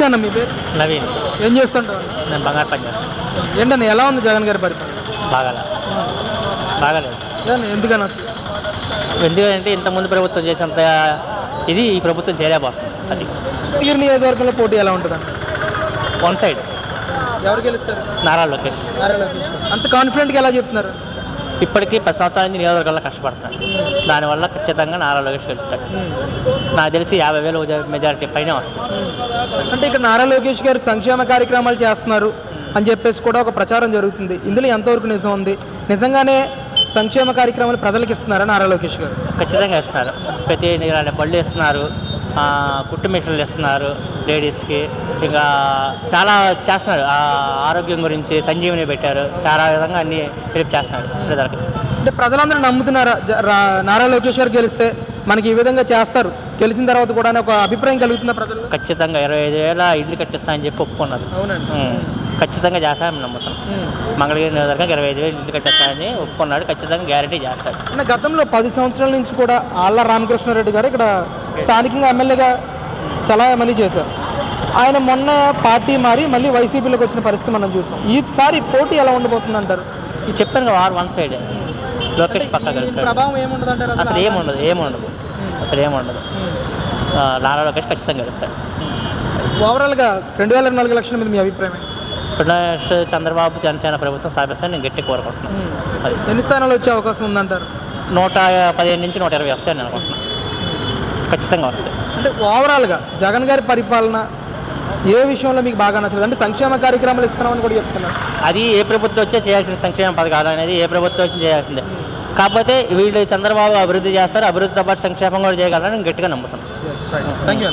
నమస్తే అన్న మీ పేరు? నవీన్. ఏం చేస్తుంటారు? నేను బంగారు పని చేస్తాను. ఏంటన్న ఎలా ఉంది జగన్ గారి పరిపాలన? బాగాలే. బాగాలేదు. ఎందుకని అసలు? ఎందుకంటే ఇంతకుముందు ప్రభుత్వం చేసినంత ఇది ఈ ప్రభుత్వం చేయలేకపోతుంది అది. గిరి నియోజకవర్గంలో పోటీ ఎలా ఉంటుందండి వన్ సైడ్. ఎవరు గెలుస్తారు? నారా లోకేష్. నారా లోకేష్. అంత కాన్ఫిడెంట్గా ఎలా చెప్తున్నారు? ఇప్పటికీ పది సంవత్సరాల నుంచి నియోజకవర్గంలో కష్టపడుతున్నాడు దానివల్ల ఖచ్చితంగా నారా లోకేష్ గెలుస్తాడు. నాకు తెలిసి యాభై వేలు మెజారిటీ పైన వస్తుంది. అంటే ఇక్కడ నారా లోకేష్ గారు సంక్షేమ కార్యక్రమాలు చేస్తున్నారు అని చెప్పేసి కూడా ఒక ప్రచారం జరుగుతుంది. ఇందులో ఎంతవరకు నిజం ఉంది? నిజంగానే సంక్షేమ కార్యక్రమాలు ప్రజలకు ఇస్తున్నారా నారా లోకేష్ గారు? ఖచ్చితంగా ఇస్తున్నారు. ప్రతి పళ్ళు ఇస్తున్నారు కుట్టు మిషన్లు ఇస్తున్నారు లేడీస్కి ఇంకా చాలా చేస్తున్నారు ఆ, ఆరోగ్యం గురించి సంజీవని పెట్టారు. చాలా విధంగా అన్ని హెల్ప్ చేస్తున్నారు ప్రజలకి. అంటే ప్రజలందరూ నమ్ముతున్నారా? నారా లోకేష్ గారు గెలిస్తే మనకి ఈ విధంగా చేస్తారు. గెలిచిన తర్వాత కూడా ఒక అభిప్రాయం కలుగుతుందా ప్రజలు ఖచ్చితంగా ఇరవై ఐదు వేల ఇల్లు కట్టిస్తా అని చెప్పి ఒప్పుకున్నారు. ఖచ్చితంగా చేస్తారని నమ్ముతాం మంగళగిరి నియోజకవర్గం ఇరవై ఐదు వేలు ఇల్లు కట్టిస్తారని ఒప్పుకున్నాడు. ఖచ్చితంగా గ్యారంటీ చేస్తాడు. అంటే గతంలో పది సంవత్సరాల నుంచి కూడా ఆళ్ళ రామకృష్ణారెడ్డి గారు ఇక్కడ స్థానికంగా ఎమ్మెల్యేగా చలామణి చేశారు. ఆయన మొన్న పార్టీ మారి మళ్ళీ వైసీపీలోకి వచ్చిన పరిస్థితి మనం చూసాం. ఈసారి పోటీ ఎలా ఉండబోతుంది అంటారు ఇది చెప్పాను కదా వన్ సైడ్. లోకేష్ పక్క ప్రభావం ఏముండదు అంటారు అసలు ఏముండదు ఏముండదు. అసలు ఏముండదు. నారా లోకేష్ ఖచ్చితంగా గెలుస్తాడు. ఓవరాల్గా రెండు వేల నాలుగు లక్షల మీద మీ అభిప్రాయం? ఇప్పుడు చంద్రబాబు జనసేన ప్రభుత్వం స్థాపిస్తాను నేను గట్టి కోరుకుంటున్నాను. ఎన్ని స్థానాలు వచ్చే అవకాశం ఉందంటారు? నూట పదిహేను నుంచి నూట ఇరవై వస్తాయని అనుకుంటున్నాను. ఖచ్చితంగా వస్తాయి. అంటే ఓవరాల్గా జగన్ గారి పరిపాలన ఏ విషయంలో మీకు బాగా నచ్చలేదు? అంటే సంక్షేమ కార్యక్రమాలు ఇస్తున్నామని కూడా చెప్తున్నారు. అది ఏ ప్రభుత్వం వచ్చే చేయాల్సిన సంక్షేమ పథకాలు అనేది ఏ ప్రభుత్వం వచ్చి చేయాల్సిందే. కాకపోతే వీళ్ళు చంద్రబాబు అభివృద్ధి చేస్తారు అభివృద్ధితో పాటు సంక్షేమం కూడా చేయగలరని గట్టిగా నమ్ముతున్నాను థ్యాంక్ యూ